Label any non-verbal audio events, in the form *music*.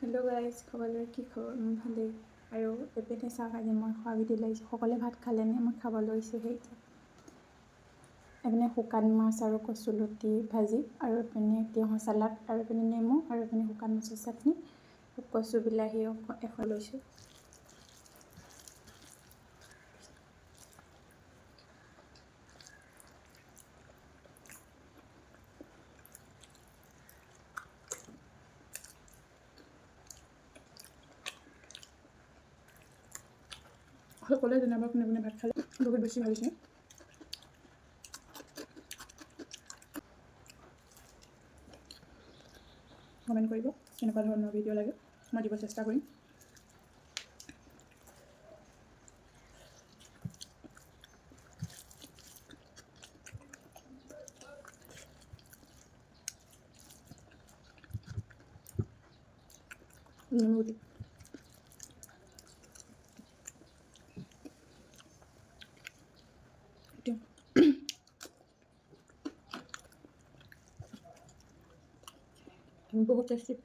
Hello' guys সকলোৰে কি খবৰ? মোৰ ভালেই। আৰু এপিনে চাওক আজি মই খোৱা ভিডিঅ' লাগিছোঁ সকলোৱে ভাত খালেনে মই খাব লৈছোঁহে এতিয়া। এপিনে শুকান মাছ আৰু কচুলতি ভাজি আৰু এপিনে তিয়ঁহৰ চালাড আৰু এপিনে নেমু আৰু এপিনে শুকান মাছৰ চাটনি কচু বিলাহী এখন লৈছোঁ। সকলোৱে জনাব কোনে কোনে ভাত খালে, বহুত বেছি হৈছে। কমেণ্ট কৰিব, কেনেকুৱা ধৰণৰ ভিডিঅ' লাগে, মই দিব চেষ্টা কৰিম। নেমু Ito. *clears throat* Ang buhok kasi.